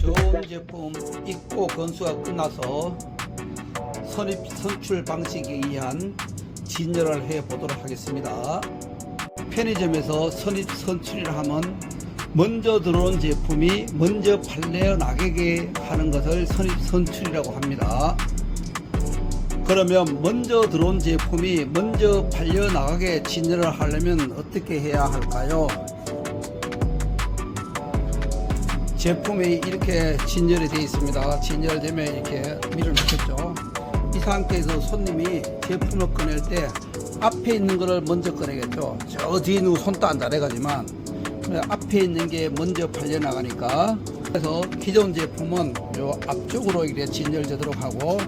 좋은 제품 입고 건수가 끝나서 선입 선출 방식에 의한 진열을 해 보도록 하겠습니다. 편의점에서 선입 선출이라 하면 먼저 들어온 제품이 먼저 팔려 나가게 하는 것을 선입 선출이라고 합니다. 그러면 먼저 들어온 제품이 먼저 팔려 나가게 진열을 하려면 어떻게 해야 할까요? 제품이 이렇게 진열이 되어 있습니다. 진열되면 이렇게 밀을 넣겠죠. 이 상태에서 손님이 제품을 꺼낼 때 앞에 있는 거를 먼저 꺼내겠죠. 저 뒤에 있는 거 손도 안 다래가지만 앞에 있는 게 먼저 팔려 나가니까 그래서 기존 제품은 요 앞쪽으로 이렇게 진열되도록 하고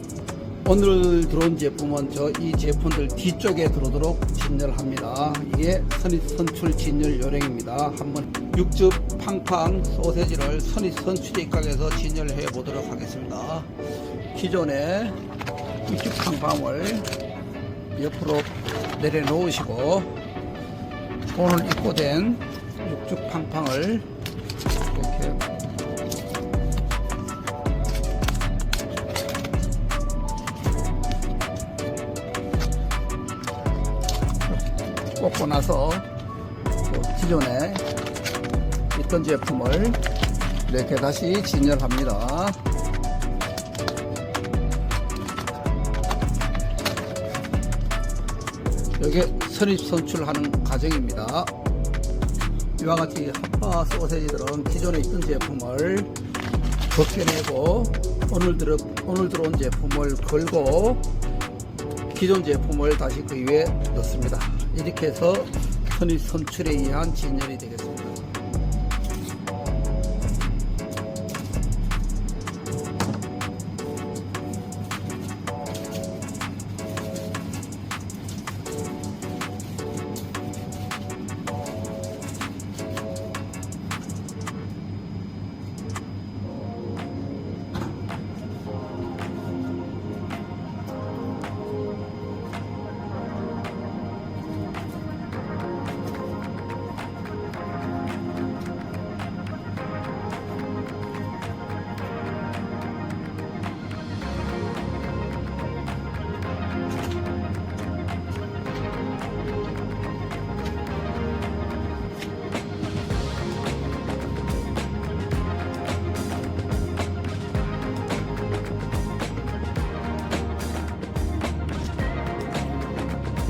오늘 들어온 제품은 저 이 제품들 뒤쪽에 들어오도록 진열합니다. 이게 선입 선출 진열 요령입니다. 한번 육즙 팡팡 소세지를 선입 선출의 각에서 진열해 보도록 하겠습니다. 기존에 육즙 팡팡을 옆으로 내려놓으시고 오늘 입고된 육즙 팡팡을 이렇게 꽂고 나서 그 기존에 있던 제품을 이렇게 다시 진열합니다. 여기 선입 선출하는 과정입니다. 이와 같이 핫바 소세지들은 기존에 있던 제품을 벗겨내고 오늘 들어 오늘 들어온 제품을 걸고 기존 제품을 다시 그 위에 넣습니다. 이렇게 해서 선입 선출에 의한 진열이 되겠습니다.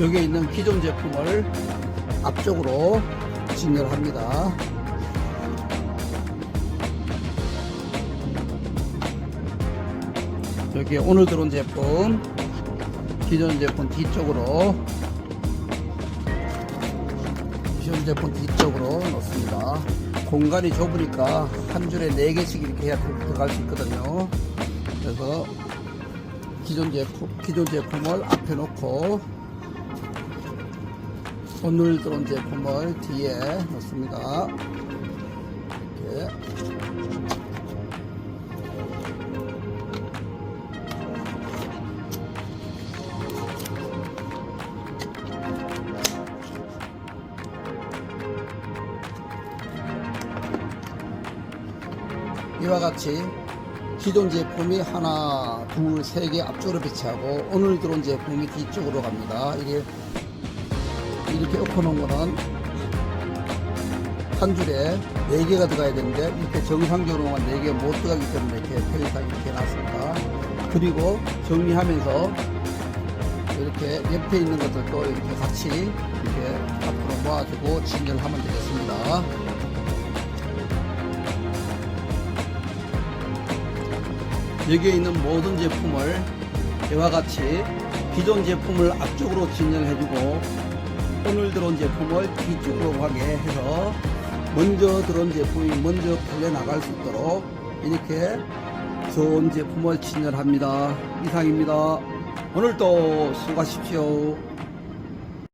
여기에 있는 기존 제품을 앞쪽으로 진열합니다. 여기 오늘 들어온 제품, 기존 제품 뒤쪽으로, 기존 제품 뒤쪽으로 넣습니다. 공간이 좁으니까 한 줄에 4개씩 이렇게 해야 들어갈 수 있거든요. 그래서 기존 제품, 기존 제품을 앞에 놓고 오늘 들어온 제품을 뒤에 넣습니다. 이렇게. 이와 같이 기존 제품이 하나, 둘, 세 개 앞쪽으로 배치하고 오늘 들어온 제품이 뒤쪽으로 갑니다. 이게 이렇게 엎어놓은 거는 한 줄에 4개가 들어가야 되는데 이렇게 정상적으로만 4개가 못 들어가기 때문에 이렇게 편의상 이렇게 놨습니다. 그리고 정리하면서 이렇게 옆에 있는 것들도 이렇게 같이 이렇게 앞으로 모아주고 진열하면 되겠습니다. 여기에 있는 모든 제품을 이와 같이 기존 제품을 앞쪽으로 진열해주고 오늘 들어온 제품을 뒤쪽으로 가게 해서 먼저 들어온 제품이 먼저 팔려 나갈 수 있도록 이렇게 좋은 제품을 진열합니다. 이상입니다. 오늘도 수고하십시오.